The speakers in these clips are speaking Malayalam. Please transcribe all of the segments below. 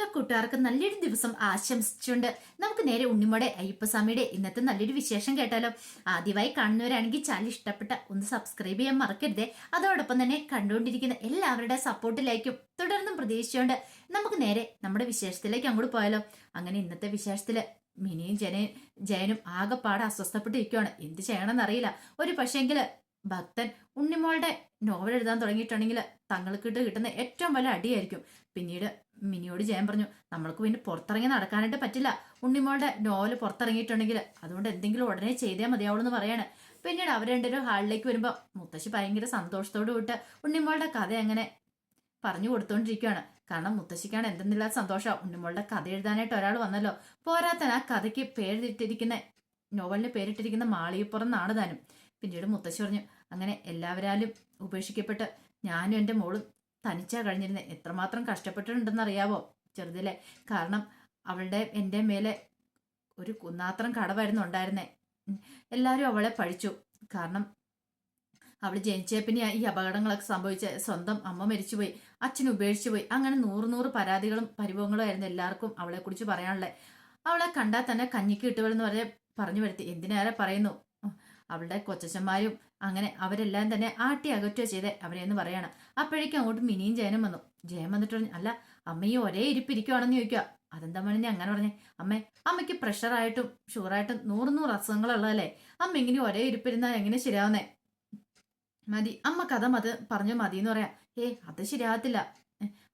എല്ലാ കൂട്ടുകാർക്കും നല്ലൊരു ദിവസം ആശംസിച്ചുകൊണ്ട് നമുക്ക് നേരെ ഉണ്ണിമോടെ അയ്യപ്പസ്വാമിയുടെ ഇന്നത്തെ നല്ലൊരു വിശേഷം കേട്ടാലോ. ആദ്യമായി കാണുന്നവരാണെങ്കിൽ ചാനൽ ഇഷ്ടപ്പെട്ട ഒന്ന് സബ്സ്ക്രൈബ് ചെയ്യാൻ മറക്കരുതേ. അതോടൊപ്പം തന്നെ കണ്ടുകൊണ്ടിരിക്കുന്ന എല്ലാവരുടെ സപ്പോർട്ടിലേക്കും തുടർന്നും പ്രതീക്ഷിച്ചുകൊണ്ട് നമുക്ക് നേരെ നമ്മുടെ വിശേഷത്തിലേക്ക് അങ്ങോട്ട് പോയാലോ. അങ്ങനെ ഇന്നത്തെ വിശേഷത്തിൽ മിനിയും ജനയും ജയനും ആകെപ്പാടെ അസ്വസ്ഥപ്പെട്ടിരിക്കുകയാണ് എന്ത് ചെയ്യണമെന്ന് അറിയില്ല. ഒരു പക്ഷേങ്കിൽ ഭക്തൻ ഉണ്ണിമോളുടെ നോവൽ എഴുതാൻ തുടങ്ങിയിട്ടുണ്ടെങ്കിൽ തങ്ങൾക്ക് കിട്ടുന്ന ഏറ്റവും വലിയ അടിയായിരിക്കും. പിന്നീട് മിനിയോട് ജയൻ പറഞ്ഞു നമ്മൾക്ക് പിന്നെ പുറത്തിറങ്ങി നടക്കാനായിട്ട് പറ്റില്ല. ഉണ്ണിമോളുടെ നോവൽ പുറത്തിറങ്ങിയിട്ടുണ്ടെങ്കിൽ അതുകൊണ്ട് എന്തെങ്കിലും ഉടനെ ചെയ്തേ മതിയാവുള്ളൂ എന്ന് പറയാണ്. പിന്നീട് അവർ രണ്ടുപേരും ഹാളിലേക്ക് വരുമ്പോൾ മുത്തശ്ശി ഭയങ്കര സന്തോഷത്തോട് വിട്ട് ഉണ്ണിമോളുടെ കഥ അങ്ങനെ പറഞ്ഞു കൊടുത്തോണ്ടിരിക്കുകയാണ്. കാരണം മുത്തശ്ശിക്കാണ് എന്തെന്നില്ലാത്ത സന്തോഷം. ഉണ്ണിമോളുടെ കഥ എഴുതാനായിട്ട് ഒരാൾ വന്നല്ലോ. പോരാത്തൻ ആ കഥയ്ക്ക് പേരിട്ടിരിക്കുന്ന നോവലിന് പേരിട്ടിരിക്കുന്ന മാളികപ്പുറം എന്നാണ് താനും പിന്നീട് മുത്തശ്ശി പറഞ്ഞു അങ്ങനെ എല്ലാവരാലും ഉപേക്ഷിക്കപ്പെട്ട് ഞാനും എന്റെ മോളും തനിച്ചാ കഴിഞ്ഞിരുന്നത് എത്രമാത്രം കഷ്ടപ്പെട്ടിട്ടുണ്ടെന്ന് അറിയാവോ ചെറുതിലെ. കാരണം അവളുടെ എന്റെ മേലെ ഒരു കുന്നാത്രം കടവായിരുന്നു ഉണ്ടായിരുന്നേ. എല്ലാവരും അവളെ പഴിച്ചു കാരണം അവൾ ജനിച്ചേ പിന്നെ ഈ അപകടങ്ങളൊക്കെ സംഭവിച്ച സ്വന്തം അമ്മ മരിച്ചുപോയി. അച്ഛൻ ഉപേക്ഷിച്ചു പോയി അങ്ങനെ നൂറ് നൂറ് പരാതികളും പരിഭവങ്ങളും ആയിരുന്നു എല്ലാവർക്കും അവളെ കുറിച്ച് പറയാനുള്ളത് അവളെ കണ്ടാൽ തന്നെ കഞ്ഞിക്ക് കിട്ടുവെന്ന് വരെ പറഞ്ഞു വരുത്തി. എന്തിനേറെ പറയുന്നു? അവളുടെ കൊച്ചച്ചന്മാരും അങ്ങനെ അവരെല്ലാം തന്നെ ആട്ടി അകറ്റുക ചെയ്തേ. അവരെയെന്ന് പറയാണ്. അപ്പോഴേക്കും അങ്ങോട്ട് മിനിയും ജയനും വന്നു. ജയൻ വന്നിട്ട് പറഞ്ഞു അല്ല അമ്മയും ഒരേ ഇരിപ്പിരിക്കുവാണെന്ന് ചോദിക്കുക അതെന്താ മണി അങ്ങനെ പറഞ്ഞേ? അമ്മേ അമ്മയ്ക്ക് പ്രഷറായിട്ടും ഷുഗറായിട്ടും നൂറ് നൂറ് അസുഖങ്ങളുള്ളതല്ലേ? അമ്മ ഇങ്ങനെ ഒരേ ഇരിപ്പിരുന്നാൽ എങ്ങനെ ശരിയാവുന്നേ? മതി അമ്മ കഥ മത് പറഞ്ഞു മതി എന്ന് പറയാം. ഏ അത് ശരിയാകത്തില്ല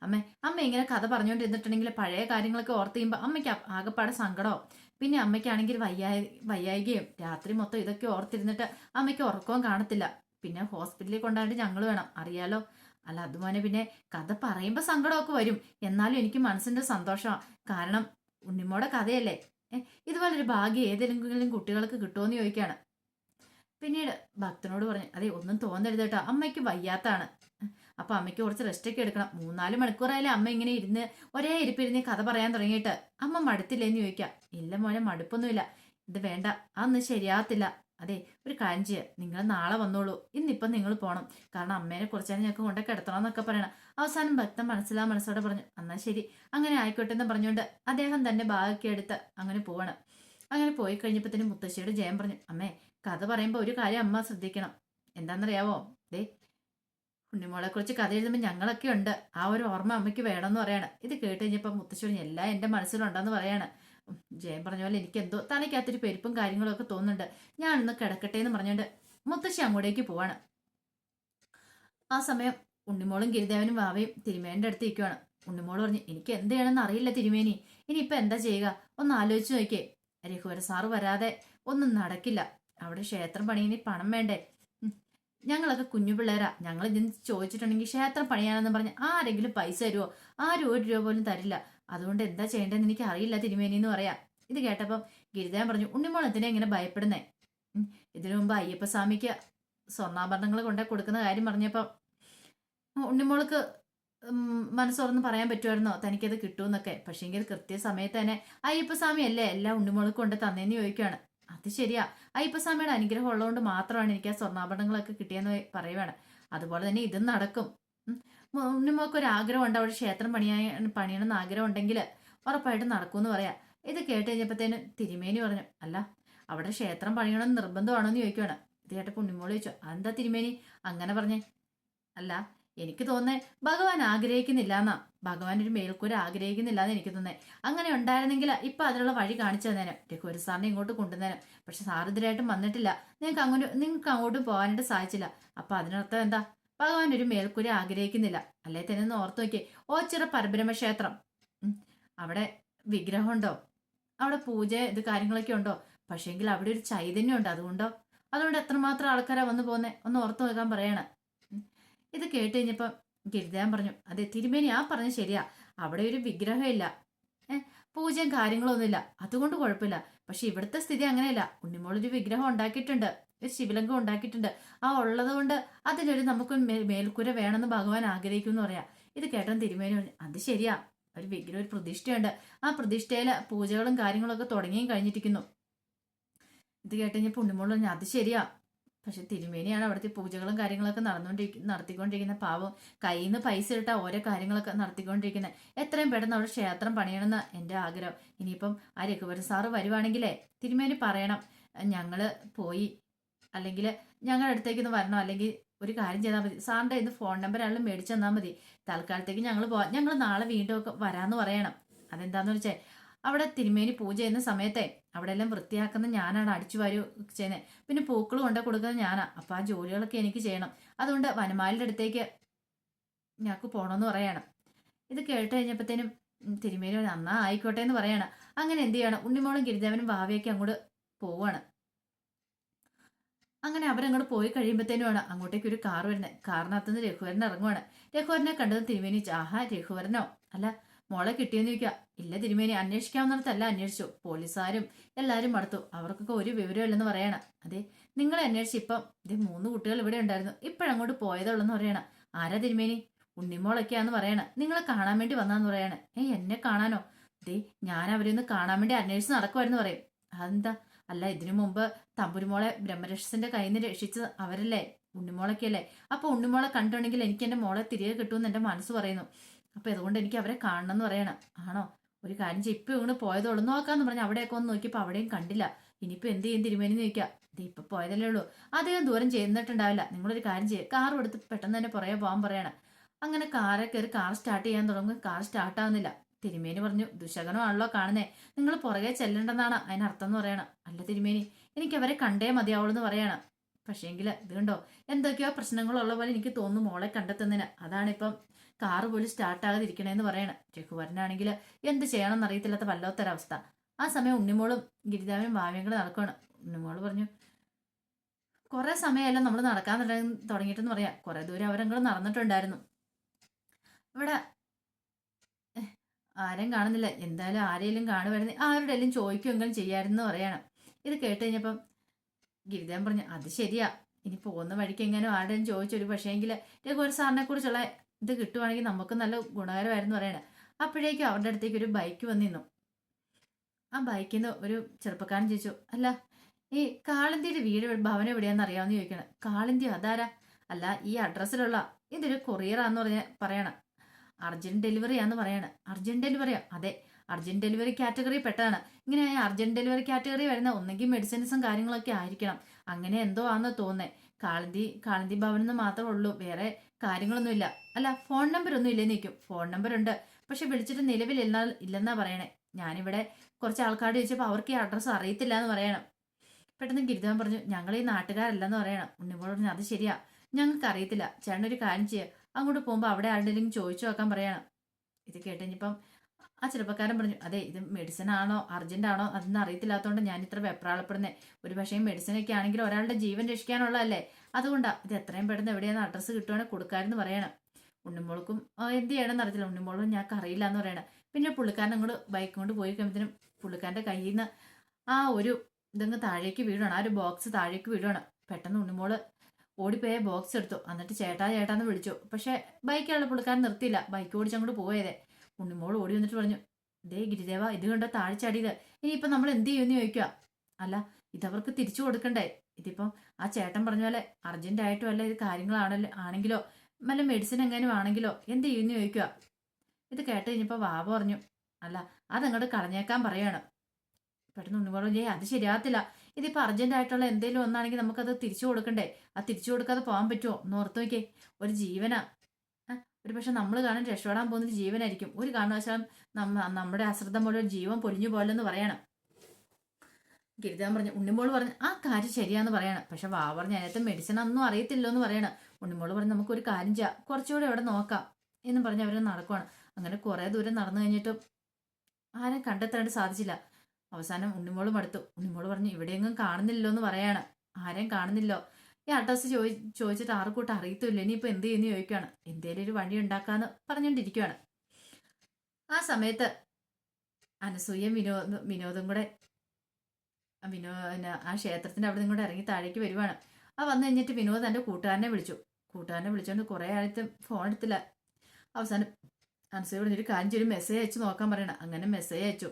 അമ്മേ അമ്മ ഇങ്ങനെ കഥ പറഞ്ഞുകൊണ്ടിരുന്നിട്ടുണ്ടെങ്കിൽ പഴയ കാര്യങ്ങളൊക്കെ ഓർത്ത് ചെയ്യുമ്പോൾ അമ്മയ്ക്ക് ആകെപ്പാടെ സങ്കടമോ പിന്നെ അമ്മയ്ക്കാണെങ്കിൽ വയ്യായി വയ്യായികയും രാത്രി മൊത്തം ഇതൊക്കെ ഓർത്തിരുന്നിട്ട് അമ്മയ്ക്ക് ഉറക്കവും കാണത്തില്ല. പിന്നെ ഹോസ്പിറ്റലിൽ കൊണ്ടായിട്ട് ഞങ്ങൾ വേണം. അറിയാലോ? അല്ല അതുപോലെ പിന്നെ കഥ പറയുമ്പോൾ സങ്കടമൊക്കെ വരും. എന്നാലും എനിക്ക് മനസ്സിന്റെ സന്തോഷമാണ് കാരണം ഉണ്ണിമോടെ കഥയല്ലേ? ഇതുപോലൊരു ഭാഗ്യം ഏതെങ്കിലും കുട്ടികൾക്ക് കിട്ടുമോന്ന് ചോദിക്കുകയാണ് പിന്നീട് ഭക്തനോട് പറഞ്ഞു അതെ ഒന്നും തോന്നരുത് കേട്ടോ. അമ്മയ്ക്ക് വയ്യാത്താണ്. അപ്പൊ അമ്മയ്ക്ക് കുറച്ച് റെസ്റ്റ് ഒക്കെ എടുക്കണം. മൂന്നാൽ മണിക്കൂറായാലും അമ്മ ഇങ്ങനെ ഇരുന്ന് ഒരേ ഇരിപ്പിരുന്ന് കഥ പറയാൻ തുടങ്ങിയിട്ട്. അമ്മ മടുത്തില്ലേന്ന് ചോദിക്കാം. ഇല്ല മോനെ മടുപ്പൊന്നുമില്ല. ഇത് വേണ്ട. അതൊന്നും ശരിയാകത്തില്ല. അതെ ഒരു കാര്യം ചെയ്യുക നിങ്ങൾ നാളെ വന്നോളൂ. ഇന്നിപ്പം നിങ്ങൾ പോകണം കാരണം അമ്മേനെ കുറച്ചാണ് ഞങ്ങൾക്ക് കൊണ്ടേ കിടത്തണം എന്നൊക്കെ പറയണം. അവസാനം ഭക്തൻ മനസ്സിലാ മനസ്സോടെ പറഞ്ഞു എന്നാൽ ശരി. അങ്ങനെ ആയിക്കോട്ടെ എന്ന് പറഞ്ഞുകൊണ്ട് അദ്ദേഹം തന്നെ ബാഗൊക്കെ എടുത്ത് അങ്ങനെ പോവാണ്. അങ്ങനെ പോയി കഴിഞ്ഞപ്പോൾ തന്നെ മുത്തശ്ശിയുടെ ജയം പറഞ്ഞു അമ്മേ കഥ പറയുമ്പോൾ ഒരു കാര്യം അമ്മ ശ്രദ്ധിക്കണം. എന്താണെന്നറിയാവോ? ദേ ഉണ്ണിമോളെ കുറിച്ച് കഥ എഴുതുമ്പോൾ ഞങ്ങളൊക്കെ ഉണ്ട്. ആ ഒരു ഓർമ്മ അമ്മയ്ക്ക് വേണമെന്ന് പറയാണ്. ഇത് കേട്ട് കഴിഞ്ഞപ്പോൾ മുത്തശ്ശി എല്ലാം എന്റെ മനസ്സിലുണ്ടെന്ന് പറയാണ്. ജയൻ പറഞ്ഞ പോലെ എനിക്ക് എന്തോ തലയ്ക്കകത്തൊരു പെരുപ്പും കാര്യങ്ങളും ഒക്കെ തോന്നുന്നുണ്ട്. ഞാനൊന്ന് കിടക്കട്ടെ എന്ന് പറഞ്ഞുകൊണ്ട് മുത്തശ്ശി അങ്ങോട്ടേക്ക് പോവാണ്. ആ സമയം ഉണ്ണിമോളും ഗിരിദേവനും വാവയും തിരുമേന്റെ അടുത്ത് ഇരിക്കുവാണ് ഉണ്ണിമോൾ പറഞ്ഞു എനിക്ക് എന്ത് ചെയ്യണമെന്ന് അറിയില്ല തിരുമേനി. ഇനിയിപ്പോ എന്താ ചെയ്യുക? ഒന്ന് ആലോചിച്ച് നോക്കിയേ. രഘുവര സാറ് വരാതെ ഒന്നും നടക്കില്ല. അവിടെ ക്ഷേത്രം പണിയിന് പണം വേണ്ടേ? ഞങ്ങളൊക്കെ കുഞ്ഞു പിള്ളേരാ. ഞങ്ങൾ ഇതിന് ചോദിച്ചിട്ടുണ്ടെങ്കിൽ ക്ഷേത്രം പണിയാനെന്ന് പറഞ്ഞ് ആരെങ്കിലും പൈസ തരുമോ ആരും ഒരു രൂപ പോലും തരില്ല. അതുകൊണ്ട് എന്താ ചെയ്യേണ്ടതെന്ന് എനിക്ക് അറിയില്ല തിരുമേനി എന്ന് പറയാം. ഇത് കേട്ടപ്പം ഗിരിദേവൻ പറഞ്ഞു ഉണ്ണിമോൾ എന്തിനാ ഇങ്ങനെ ഭയപ്പെടുന്നേ. ഇതിനു മുമ്പ് അയ്യപ്പസ്വാമിക്ക് സ്വർണാഭരണങ്ങൾ കൊണ്ടേ കൊടുക്കുന്ന കാര്യം പറഞ്ഞപ്പം ഉണ്ണിമോൾക്ക് മനസ്സോർന്ന് പറയാൻ പറ്റുമായിരുന്നോ? തനിക്കത് കിട്ടുമെന്നൊക്കെ. പക്ഷേങ്കിൽ കൃത്യസമയത്ത് തന്നെ അയ്യപ്പസ്വാമി അല്ലേ എല്ലാം ഉണ്ണിമോൾക്ക് കൊണ്ട് തന്നേന്ന് ചോദിക്കുകയാണ് അത് ശരിയാ. അയ്യപ്പസ്വാമിയുടെ അനുഗ്രഹം ഉള്ളതുകൊണ്ട് മാത്രമാണ് എനിക്ക് ആ സ്വർണാഭരണങ്ങളൊക്കെ കിട്ടിയെന്ന് പറയുവാണ്. അതുപോലെ തന്നെ ഇതും നടക്കും. ഉം. മു- ഒരു ആഗ്രഹം ഉണ്ട് അവിടെ ക്ഷേത്രം പണിയാൻ പണിയണം എന്ന് ആഗ്രഹം ഉണ്ടെങ്കിൽ ഉറപ്പായിട്ടും നടക്കുമെന്ന് പറയാം. ഇത് കേട്ട് കഴിഞ്ഞപ്പോഴത്തേനും തിരുമേനി പറഞ്ഞു അല്ല അവിടെ ക്ഷേത്രം പണിയണമെന്ന് നിർബന്ധമാണോ എന്ന് ചോദിക്കുവാണ്. ഇത് കേട്ടപ്പോൾ ഉണ്ണിമോൾ ചോദിച്ചു അതെന്താ തിരുമേനി? അങ്ങനെ പറഞ്ഞേ അല്ല എനിക്ക് തോന്നേ ഭഗവാൻ ആഗ്രഹിക്കുന്നില്ല എന്നാ ഭഗവാൻ ഒരു മേൽക്കൂര ആഗ്രഹിക്കുന്നില്ല എന്ന് എനിക്ക് തോന്നേ അങ്ങനെ ഉണ്ടായിരുന്നെങ്കിൽ ഇപ്പൊ അതിനുള്ള വഴി കാണിച്ചു തന്നേനെ. രഘുവര സാറിനെ ഇങ്ങോട്ട് കൊണ്ടുവന്നേനെ. പക്ഷെ സാർ ഇതിലായിട്ടും വന്നിട്ടില്ല. നിങ്ങൾക്ക് അങ്ങോട്ട് നിങ്ങൾക്ക് അങ്ങോട്ടും പോകാനായിട്ട് സാധിച്ചില്ല. അപ്പൊ അതിനർത്ഥം എന്താ? ഭഗവാൻ ഒരു മേൽക്കൂരി ആഗ്രഹിക്കുന്നില്ല. അല്ലേ തന്നെ ഒന്ന് ഓർത്ത് ഓ ഓച്ചിറ പരബ്രഹ്മ ക്ഷേത്രം. അവിടെ വിഗ്രഹമുണ്ടോ? അവിടെ പൂജ ഇത് കാര്യങ്ങളൊക്കെ ഉണ്ടോ? പക്ഷേങ്കിൽ അവിടെ ഒരു ചൈതന്യം ഉണ്ട് അതുകൊണ്ടോ? അതുകൊണ്ട് എത്രമാത്രം ആൾക്കാരാ വന്നു പോകുന്നേ ഒന്ന് ഓർത്തു നോക്കാൻ പറയണം. ഇത് കേട്ട് കഴിഞ്ഞപ്പം ഗിരിദേവൻ പറഞ്ഞു അതെ തിരുമേനി ആ പറഞ്ഞ ശരിയാ. അവിടെ ഒരു വിഗ്രഹമില്ല. പൂജയും കാര്യങ്ങളൊന്നുമില്ല. അതുകൊണ്ട് കുഴപ്പമില്ല. പക്ഷെ ഇവിടുത്തെ സ്ഥിതി അങ്ങനെയല്ല. ഉണ്ണിമോളൊരു വിഗ്രഹം ഉണ്ടാക്കിയിട്ടുണ്ട്. ശിവലിംഗം ഉണ്ടാക്കിയിട്ടുണ്ട്. ആ ഉള്ളത് കൊണ്ട് അതിനൊരു നമുക്ക് മേൽക്കൂര വേണമെന്ന് ഭഗവാൻ ആഗ്രഹിക്കുമെന്ന് പറയാം. ഇത് കേട്ടൻ തിരുമേനി അത് ശരിയാ. ഒരു വിഗ്രഹം ഒരു പ്രതിഷ്ഠയുണ്ട്. ആ പ്രതിഷ്ഠയിൽ പൂജകളും കാര്യങ്ങളൊക്കെ തുടങ്ങിയും കഴിഞ്ഞിരിക്കുന്നു. ഇത് കേട്ട് ഉണ്ണിമോൾ പറഞ്ഞു അത് ശരിയാ. പക്ഷെ തിരുമേനിയാണ് അവിടുത്തെ പൂജകളും കാര്യങ്ങളൊക്കെ നടന്നുകൊണ്ടിരിക്കുന്ന നടത്തിക്കൊണ്ടിരിക്കുന്ന പാവം. കയ്യിൽ നിന്ന് പൈസ ഇട്ട ഓരോ കാര്യങ്ങളൊക്കെ നടത്തിക്കൊണ്ടിരിക്കുന്നത് എത്രയും പെട്ടെന്ന് അവിടെ ക്ഷേത്രം പണിയണമെന്ന് എന്റെ ആഗ്രഹം. ഇനിയിപ്പം ആ രഘുവരൻ സാറ് വരുവാണെങ്കിലേ തിരുമേനി പറയണം. ഞങ്ങൾ പോയി അല്ലെങ്കിൽ ഞങ്ങളുടെ അടുത്തേക്ക് ഒന്ന് വരണം. അല്ലെങ്കിൽ ഒരു കാര്യം ചെയ്താൽ മതി. സാറിന്റെ ഇന്ന് ഫോൺ നമ്പർ ആളും മേടിച്ചു തന്നാൽ മതി. തൽക്കാലത്തേക്ക് ഞങ്ങൾ പോവാം. ഞങ്ങൾ നാളെ വീണ്ടും ഒക്കെ വരാമെന്ന് പറയണം. അതെന്താന്ന് വെച്ചാൽ അവിടെ തിരുമേനി പൂജ ചെയ്യുന്ന സമയത്തെ അവിടെ എല്ലാം വൃത്തിയാക്കുന്ന ഞാനാണ് അടിച്ചു വരൂ ചെയ്യുന്നത് പിന്നെ പൂക്കൾ കൊണ്ട കൊടുക്കുന്നത് ഞാനാ. അപ്പം ആ ജോലികളൊക്കെ എനിക്ക് ചെയ്യണം. അതുകൊണ്ട് വനമാലിന്റെ അടുത്തേക്ക് ഞങ്ങൾക്ക് പോകണമെന്ന് പറയണം. ഇത് കേട്ട് കഴിഞ്ഞപ്പോഴത്തേനും തിരുമേനി എന്നാ ആയിക്കോട്ടെ എന്ന് പറയണം. അങ്ങനെ എന്ത് ചെയ്യണം? ഉണ്ണിമോളും ഗിരിദേവനും ഭാവിയൊക്കെ അങ്ങോട്ട് പോവാണ്. അങ്ങനെ അവരങ്ങോട്ട് പോയി കഴിയുമ്പോഴത്തേനുമാണ് അങ്ങോട്ടേക്ക് ഒരു കാർ വരുന്നത് കാറിനകത്തുനിന്ന് രഘുവരൻ ഇറങ്ങുവാണ്. രഘുവരനെ കണ്ടത് തിരുമേനി ആഹാ രഘുവരനോ? അല്ല മോളെ കിട്ടിയെന്ന് ചോദിക്കുക ഇല്ല തിരുമേനി അന്വേഷിക്കാവുന്നിടത്തല്ല അന്വേഷിച്ചു. പോലീസുകാരും എല്ലാവരും മടുത്തു. അവർക്കൊക്കെ ഒരു വിവരമില്ലെന്ന് പറയണം. അതെ നിങ്ങൾ അന്വേഷിച്ച് ഇപ്പം ഇത് മൂന്ന് കുട്ടികൾ ഇവിടെ ഉണ്ടായിരുന്നു. ഇപ്പോഴങ്ങോട്ട് പോയതുള്ളെന്ന് പറയണം. ആരാ തിരുമേനി? ഉണ്ണിമോളൊക്കെയാന്ന് പറയണം. നിങ്ങളെ കാണാൻ വേണ്ടി വന്നാന്ന് പറയണം. ഏയ് എന്നെ കാണാനോ? ദേ ഞാൻ അവരെ ഒന്ന് കാണാൻ വേണ്ടി അന്വേഷിച്ച് നടക്കുമായിരുന്നു പറയും. അതെന്താ? അല്ല ഇതിനു മുമ്പ് തമ്പുരുമോളെ ബ്രഹ്മരക്ഷസിന്റെ കയ്യിൽ നിന്ന് രക്ഷിച്ച് അവരല്ലേ? ഉണ്ണിമോളൊക്കെയല്ലേ? അപ്പൊ ഉണ്ണിമോളെ കണ്ടുണ്ടെങ്കിൽ എനിക്ക് എന്റെ മോളെ തിരികെ കിട്ടുമെന്ന് എന്റെ മനസ്സ് പറയുന്നു. അപ്പൊ അതുകൊണ്ട് എനിക്ക് അവരെ കാണണം എന്ന് പറയണം. ആണോ? ഒരു കാര്യം ചെയ്യും. ഇപ്പൊ ഇങ്ങോട്ട് ഒളന്നു നോക്കാന്ന് പറഞ്ഞ് അവിടെയൊക്കെ ഒന്ന് നോക്കിയപ്പോ അവിടെയും കണ്ടില്ല. ഇനിയിപ്പോ എന്ത് ചെയ്യും തിരുമേനി നോക്കാം ഇത് ഇപ്പൊ പോയതല്ലേ ഉള്ളൂ. അധികം ദൂരം ചെയ്യുന്നിട്ടുണ്ടാവില്ല നിങ്ങളൊരു കാര്യം ചെയ്യുക കാർ എടുത്ത് പെട്ടെന്ന് തന്നെ പുറകെ പോകാൻ പറയണം. അങ്ങനെ കാറൊക്കെ ഒരു കാർ സ്റ്റാർട്ട് ചെയ്യാൻ തുടങ്ങും. കാർ സ്റ്റാർട്ട് ആവുന്നില്ല തിരുമേനി പറഞ്ഞു ദുശകനമാണല്ലോ കാണുന്നേ. നിങ്ങൾ പുറകെ ചെല്ലണ്ടെന്നാണ് അതിനർത്ഥം എന്ന് പറയണം. അല്ല തിരുമേനി എനിക്ക് അവരെ കണ്ടേ മതിയാവുള്ളൂ എന്ന് പറയണം. പക്ഷേങ്കിൽ ഇത് കണ്ടോ? എന്തൊക്കെയോ പ്രശ്നങ്ങളുള്ള പോലെ എനിക്ക് തോന്നുന്നു മോളെ കണ്ടെത്തുന്നതിന്. അതാണിപ്പം കാറ് പോലും സ്റ്റാർട്ടാകാതിരിക്കണേന്ന് പറയണം. രഘുവരനാണെങ്കിൽ എന്ത് ചെയ്യണമെന്ന് അറിയത്തില്ലാത്ത വല്ലാത്തൊരവസ്ഥ. ആ സമയം ഉണ്ണിമോളും ഗിരിജാവനും ഭാവിയും കൂടെ നടക്കുകയാണ് ഉണ്ണിമോൾ പറഞ്ഞു കുറെ സമയമല്ല നമ്മൾ നടക്കാൻ തുടങ്ങി- തുടങ്ങിയിട്ടെന്ന് പറയാം. കുറെ ദൂരം അവരെങ്കിലും നടന്നിട്ടുണ്ടായിരുന്നു. ഇവിടെ ആരും കാണുന്നില്ല. എന്തായാലും ആരെയും കാണുമായിരുന്നു ആരുടെയെങ്കിലും ചോദിക്കുമെങ്കിലും ചെയ്യാമായിരുന്നു പറയണം. ഇത് കേട്ട് കഴിഞ്ഞപ്പം ഗിരിജാൻ പറഞ്ഞു അത് ശരിയാ. ഇനി പോകുന്ന വഴിക്ക് എങ്ങനെയോ ആരുടെയും ചോദിച്ചൊരു പക്ഷേങ്കിൽ രഘുവർ സാറിനെ കുറിച്ചുള്ള ഇത് കിട്ടുവാണെങ്കിൽ നമുക്ക് നല്ല ഗുണകരമായിരുന്നു പറയണേ. അപ്പോഴേക്കും അവരുടെ അടുത്തേക്ക് ഒരു ബൈക്ക് വന്നിരുന്നു. ആ ബൈക്കിൽ നിന്ന് ഒരു ചെറുപ്പക്കാരൻ ചോദിച്ചു അല്ല ഈ കാളിന്തിയുടെ വീട് ഭവനം എവിടെയാന്ന് അറിയാമെന്ന് ചോദിക്കണം കാളിന്തി അതാരാ? അല്ല ഈ അഡ്രസ്സിലുള്ള ഇതൊരു കൊറിയറാന്ന് പറഞ്ഞ പറയണം. അർജന്റ് ഡെലിവറിയാന്ന് പറയാണ്. അർജന്റ് ഡെലിവറിയാ? അതെ. അർജന്റ് ഡെലിവറി കാറ്റഗറി പെട്ടതാണ്. ഇങ്ങനെ അർജന്റ് ഡെലിവറി കാറ്റഗറി വരുന്ന ഒന്നെങ്കിൽ മെഡിസിൻസും കാര്യങ്ങളൊക്കെ ആയിരിക്കണം. അങ്ങനെ എന്തോ ആണെന്ന് തോന്നേ. കാളന്തി കാളന്തി ഭവനെന്ന് മാത്രമേ ഉള്ളൂ. വേറെ കാര്യങ്ങളൊന്നുമില്ല. അല്ല ഫോൺ നമ്പർ ഒന്നും ഇല്ലേ നിൽക്കും ഫോൺ നമ്പർ ഉണ്ട് പക്ഷെ വിളിച്ചിട്ട് നിലവിൽ ഇല്ലെന്നാ പറയണേ. ഞാനിവിടെ കുറച്ച് ആൾക്കാരോട് ചോദിച്ചപ്പോൾ അവർക്ക് ഈ അഡ്രസ്സ് അറിയത്തില്ല എന്ന് പറയണം. പെട്ടെന്ന് ഗിരിധവൻ പറഞ്ഞു ഞങ്ങൾ ഈ നാട്ടുകാരല്ലെന്ന് പറയണം. ഉണ്ണിമോൾ പറഞ്ഞു അത് ശരിയാ. ഞങ്ങൾക്ക് അറിയത്തില്ല ചേട്ടൻ ഒരു കാര്യം ചെയ്യുക അങ്ങോട്ട് പോകുമ്പോൾ അവിടെ ആരുടെയെങ്കിലും ചോദിച്ചു നോക്കാൻ പറയണം ഇത് കേട്ടുകഴിഞ്ഞപ്പം ആ ചെറുപ്പക്കാരൻ പറഞ്ഞു അതെ ഇത് മെഡിസിൻ ആണോ? അർജന്റ് ആണോ? അതൊന്നും അറിയത്തില്ലാത്തതുകൊണ്ട് ഞാൻ ഇത്ര വെപ്രാളപ്പെടുന്നത് ഒരു പക്ഷേ മെഡിസിൻ ഒക്കെ ആണെങ്കിൽ ഒരാളുടെ ജീവൻ രക്ഷിക്കാനുള്ളതല്ലേ? അതുകൊണ്ടാ ഇത് എത്രയും പെട്ടെന്ന് എവിടെയാണ് അഡ്രസ്സ് കിട്ടുവാണെങ്കിൽ കൊടുക്കാമെന്ന് പറയണം. ഉണ്ണിമോൾക്കും എന്ത് ചെയ്യണമെന്ന് അറിയത്തില്ല. ഉണ്ണിമോളും ഞങ്ങൾക്ക് അറിയില്ല എന്ന് പറയണം. പിന്നെ പുള്ളിക്കാരൻ അങ്ങോട്ട് ബൈക്ക് കൊണ്ട് പോയി കഴിയുമ്പോഴത്തേനും പുള്ളിക്കാരന്റെ കയ്യിൽ നിന്ന് ആ ഒരു ഇതങ്ങ് താഴേക്ക് വീഴണം ആ ഒരു ബോക്സ് താഴേക്ക് വീഴണം പെട്ടെന്ന് ഉണ്ണിമോൾ ഓടിപ്പോയ ബോക്സ് എടുത്തു. എന്നിട്ട് ചേട്ടാ ചേട്ടാന്ന് വിളിച്ചു. പക്ഷെ ബൈക്കുള്ള പുള്ളിക്കാരൻ നിർത്തിയില്ല. ബൈക്ക് ഓടിച്ച് അങ്ങോട്ട് പോയതേ. ഉണ്ണിമോൾ ഓടി വന്നിട്ട് പറഞ്ഞു ദേ ഗിരിദേവ ഇത് കണ്ടോ താഴെ ചാടിയത് ഇനിയിപ്പം നമ്മൾ എന്ത് ചെയ്യുമെന്ന് ചോദിക്കുക. അല്ല ഇതവർക്ക് തിരിച്ചു കൊടുക്കണ്ടേ? ഇതിപ്പം ആ ചേട്ടൻ പറഞ്ഞ പോലെ അർജന്റ് ആയിട്ടും അല്ല ഇത് കാര്യങ്ങളാണല്ലോ ആണെങ്കിലോ വല്ല മെഡിസിൻ എങ്ങനെയും ആണെങ്കിലോ എന്ത് ചെയ്യുമെന്ന് ചോദിക്കുക. ഇത് കേട്ട് കഴിഞ്ഞപ്പോൾ വാവ പറഞ്ഞു അല്ല അതങ്ങോട്ട് കളഞ്ഞേക്കാൻ പറയാണ്. പെട്ടെന്ന് ഉണ്ണി പറഞ്ഞു ഏ അത് ശരിയാകത്തില്ല. ഇതിപ്പോൾ ആയിട്ടുള്ള എന്തെങ്കിലും ഒന്നാണെങ്കിൽ നമുക്കത് തിരിച്ചു കൊടുക്കണ്ടേ? ആ തിരിച്ചു കൊടുക്കാതെ പോകാൻ പറ്റുമോ എന്ന് ഓർത്ത് നോക്കിയേ. ഒരു ജീവനാ. ഒരു പക്ഷെ നമ്മൾ കാണാൻ രക്ഷപ്പെടാൻ പോകുന്ന ജീവനായിരിക്കും. ഒരു കാരണവശാലും നമ്മ നമ്മുടെ അശ്രദ്ധ പോലെ ജീവൻ പൊലിഞ്ഞു പോലെന്ന് പറയണം. ഗിരിജാൻ പറഞ്ഞു ഉണ്ണിമോൾ പറഞ്ഞു ആ കാര്യം ശരിയാന്ന് പറയണം. പക്ഷെ വാ പറഞ്ഞു അതിനകത്ത് മെഡിസിൻ ഒന്നും അറിയത്തില്ലോ എന്ന് പറയണം. ഉണ്ണിമോൾ പറഞ്ഞു നമുക്കൊരു കാര്യം ചെയ്യാം. കുറച്ചുകൂടെ ഇവിടെ നോക്കാം. എന്ന് പറഞ്ഞ് അവർ നടക്കുവാണ്. അങ്ങനെ കുറേ ദൂരം നടന്നു കഴിഞ്ഞിട്ടും ആരും കണ്ടെത്താണ്ട് സാധിച്ചില്ല. അവസാനം ഉണ്ണിമോൾ മടുത്തു ഉണ്ണിമോൾ പറഞ്ഞു ഇവിടെയെങ്ങും കാണുന്നില്ലോ എന്ന് പറയാണ്. ആരെയും കാണുന്നില്ലോ? ഈ അഡ്രസ്സ് ചോദി ചോദിച്ചിട്ട് ആർക്കൂട്ട് അറിയത്തില്ല ഇനിയിപ്പോൾ എന്ത് ചെയ്യുന്നു ചോദിക്കുകയാണ് എന്തേലും ഒരു വഴി ഉണ്ടാക്കാന്ന് പറഞ്ഞുകൊണ്ടിരിക്കുകയാണ് ആ സമയത്ത് അനസൂയ വിനോദ് വിനോദും കൂടെ വിനോ ആ ക്ഷേത്രത്തിന്റെ അവിടെ നിന്ന് കൂടെ ഇറങ്ങി താഴേക്ക് വരുവാണ്. ആ വന്നു കഴിഞ്ഞിട്ട് വിനോദ് തന്റെ കൂട്ടുകാരനെ വിളിച്ചു. കൂട്ടുകാരനെ വിളിച്ചുകൊണ്ട് കുറേ ആഴത്ത് ഫോൺ എടുത്തില്ല. അവസാനം അനസൂയ പറഞ്ഞൊരു കാര്യം ചെയ്യും മെസ്സേജ് അയച്ചു നോക്കാൻ പറയണം. അങ്ങനെ മെസ്സേജ് അയച്ചു.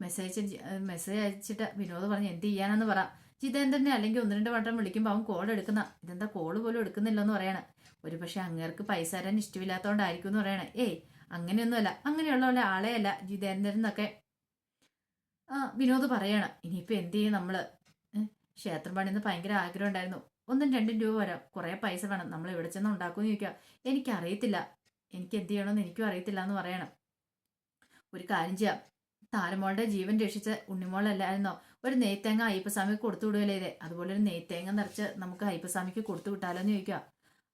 മെസ്സേജ് മെസ്സേജ് അയച്ചിട്ട് വിനോദ് പറഞ്ഞ് എന്ത് ചെയ്യാനെന്ന് പറ. ജിതേന്ദ്രനെ അല്ലെങ്കിൽ ഒന്ന് രണ്ട് വട്ടം വിളിക്കുമ്പോൾ അവൻ കോൾ എടുക്കുന്ന. ഇതെന്താ കോൾ പോലും എടുക്കുന്നില്ലെന്ന് പറയണേ. ഒരു പക്ഷെ അങ്ങേർക്ക് പൈസ തരാൻ ഇഷ്ടമില്ലാത്തതുകൊണ്ടായിരിക്കും എന്ന് പറയണേ. ഏയ് അങ്ങനെയൊന്നുമല്ല. അങ്ങനെയുള്ള പോലെ ആളെയല്ല ജിതേന്ദ്രൻ എന്നൊക്കെ വിനോദ് പറയണം. ഇനിയിപ്പോൾ എന്ത് ചെയ്യും നമ്മൾ ക്ഷേത്രം പണിന്ന് ഭയങ്കര ആഗ്രഹം ഉണ്ടായിരുന്നു. ഒന്നും രണ്ടും രൂപ വരാം കുറേ പൈസ വേണം. നമ്മൾ എവിടെ ചെന്ന് ഉണ്ടാക്കുമെന്ന് ചോദിക്കുക എനിക്കറിയത്തില്ല. എനിക്ക് എന്ത് ചെയ്യണമെന്ന് എനിക്കും അറിയത്തില്ല എന്ന് പറയണം. ഒരു കാര്യം ചെയ്യാം. താരമോളുടെ ജീവൻ രക്ഷിച്ച ഉണ്ണിമോളല്ലായിരുന്നോ? ഒരു നെയ്ത്തേങ്ങ അയ്യപ്പസ്വാമിക്ക് കൊടുത്തു വിടുകയല്ലേ ഇതേ? അതുപോലെ ഒരു നെയ്ത്തേങ്ങ നിറച്ച് നമുക്ക് അയ്യപ്പസ്വാമിക്ക് കൊടുത്തു വിട്ടാലോ എന്ന് ചോദിക്കുക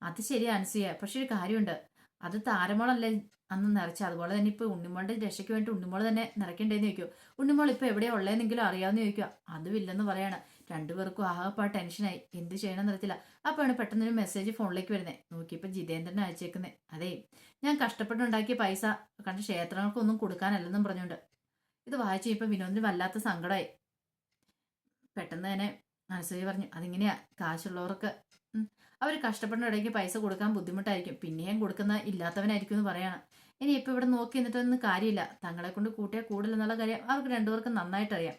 അത് ശരിയാ അനുസൂയ പക്ഷെ ഒരു കാര്യമുണ്ട്. അത് താരമോളല്ലേ അന്ന് നിറച്ച്. അതുപോലെ തന്നെ ഇപ്പൊ ഉണ്ണിമോളുടെ രക്ഷയ്ക്ക് വേണ്ടി ഉണ്ണിമോൾ തന്നെ നിറയ്ക്കണ്ടേന്ന് ചോദിക്കും ഉണ്ണിമോൾ ഇപ്പൊ എവിടെയാ ഉള്ളതെന്നെങ്കിലും അറിയാമെന്ന് ചോദിക്കുക അതുമില്ലെന്ന് പറയാണ്. രണ്ടുപേർക്കും ആകെപ്പാ ടെൻഷനായി. എന്ത് ചെയ്യണമെന്ന് അറിയത്തില്ല. അപ്പോഴാണ് പെട്ടെന്ന് ഒരു മെസ്സേജ് ഫോണിലേക്ക് വരുന്നത് നോക്കിയപ്പോൾ ജിതേന്ദ്രൻ അയച്ചേക്കുന്നത് അതേ ഞാൻ കഷ്ടപ്പെട്ടുണ്ടാക്കിയ പൈസ കണ്ട ക്ഷേത്രങ്ങൾക്കൊന്നും കൊടുക്കാനല്ലെന്നും പറഞ്ഞുകൊണ്ട്. ഇത് വായിച്ചു ഇപ്പം വിനോദിന് വല്ലാത്ത സങ്കടമായി പെട്ടെന്ന് തന്നെ മനസ്സിൽ പറഞ്ഞു അതിങ്ങനെയാ കാശുള്ളവർക്ക് അവർ കഷ്ടപ്പെടുന്നിടയ്ക്ക് പൈസ കൊടുക്കാൻ ബുദ്ധിമുട്ടായിരിക്കും. പിന്നെയും കൊടുക്കുന്ന ഇല്ലാത്തവനായിരിക്കും എന്ന് പറയണം. ഇനി ഇപ്പം ഇവിടെ നോക്കി നിന്നിട്ടൊന്നും കാര്യമില്ല. തങ്ങളെ കൊണ്ട് കൂട്ടിയാൽ കൂടുതലെന്നുള്ള കാര്യം അവർക്ക് രണ്ടുപേർക്കും നന്നായിട്ടറിയാം.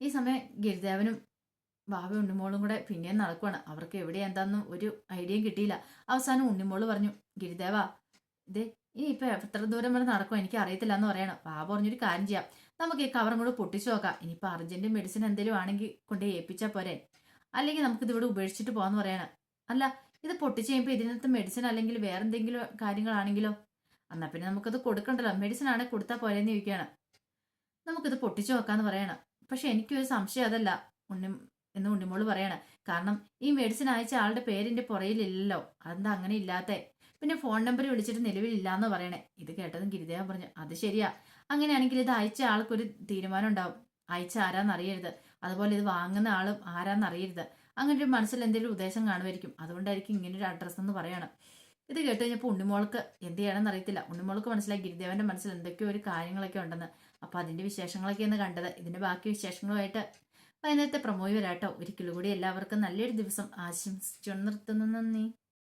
ഈ സമയം ഗിരിദേവനും ബാബ ഉണ്ണിമോളും കൂടെ പിന്നെയും നടക്കുവാണ്. അവർക്ക് എവിടെ എന്താന്നും ഒരു ഐഡിയയും കിട്ടിയില്ല. അവസാനം ഉണ്ണിമോൾ പറഞ്ഞു ഗിരിദേവ ഇതേ ഇനി ഇപ്പൊ എത്ര ദൂരം വരെ നടക്കും എനിക്ക് അറിയത്തില്ല എന്ന് പറയണം. ബാബ പറഞ്ഞൊരു കാര്യം ചെയ്യാം. നമുക്ക് ഈ കവറും കൂടെ പൊട്ടിച്ചു നോക്കാം. ഇനിയിപ്പോൾ അർജന്റ് മെഡിസിൻ എന്തെങ്കിലും ആണെങ്കിൽ കൊണ്ട് ഏൽപ്പിച്ചാൽ പോരെ. അല്ലെങ്കിൽ നമുക്ക് ഇതിവിടെ ഉപേക്ഷിച്ചിട്ട് പോകാന്ന് പറയണം. അല്ല ഇത് പൊട്ടിച്ച് കഴിയുമ്പോൾ ഇതിനകത്ത് മെഡിസിൻ അല്ലെങ്കിൽ വേറെ എന്തെങ്കിലും കാര്യങ്ങളാണെങ്കിലോ? എന്നാ പിന്നെ നമുക്കത് കൊടുക്കണ്ടല്ലോ. മെഡിസിൻ ആണെങ്കിൽ കൊടുത്താൽ പോരെന്ന് ചോദിക്കുകയാണ് നമുക്കിത് പൊട്ടിച്ചു നോക്കാന്ന് പറയണം. പക്ഷെ എനിക്കൊരു സംശയം അതല്ല. ഉണ്ണി എന്ന് ഉണ്ണിമോൾ പറയണം. കാരണം ഈ മെഡിസിൻ അയച്ച ആളുടെ പേരിന്റെ പുറയിലില്ലല്ലോ അതെന്താ അങ്ങനെ ഇല്ലാത്തെ? പിന്നെ ഫോൺ നമ്പർ വിളിച്ചിട്ട് നിലവിലില്ലാന്ന് പറയണേ. ഇത് കേട്ടതും ഗിരിദേവൻ പറഞ്ഞു അത് ശരിയാ. അങ്ങനെയാണെങ്കിൽ ഇത് അയച്ച ആൾക്കൊരു തീരുമാനം ഉണ്ടാവും അയച്ച ആരാന്ന് അറിയരുത് അതുപോലെ ഇത് വാങ്ങുന്ന ആളും ആരാന്ന് അറിയരുത് അങ്ങനെ ഒരു മനസ്സിൽ എന്തെങ്കിലും ഉദ്ദേശം കാണുമായിരിക്കും. അതുകൊണ്ടായിരിക്കും ഇങ്ങനെ ഒരു അഡ്രസ്സ് എന്ന് പറയണം. ഇത് കേട്ട് കഴിഞ്ഞപ്പോൾ ഉണ്ണിമോൾക്ക് എന്ത് ചെയ്യണമെന്ന് അറിയത്തില്ല. ഉണ്ണിമോൾക്ക് മനസ്സിലായി ഗിരിദേവന്റെ മനസ്സിൽ എന്തൊക്കെയോ ഒരു കാര്യങ്ങളൊക്കെ ഉണ്ടെന്ന്. അപ്പോൾ അതിന്റെ വിശേഷങ്ങളൊക്കെയാണ് കണ്ടത്. ഇതിന്റെ ബാക്കി വിശേഷങ്ങളുമായിട്ട് വൈകുന്നേരത്തെ പ്രമോയി വരാട്ടോ. ഒരിക്കലും കൂടി എല്ലാവർക്കും നല്ലൊരു ദിവസം ആശംസിച്ചു നിർത്തുന്നു. നന്ദി.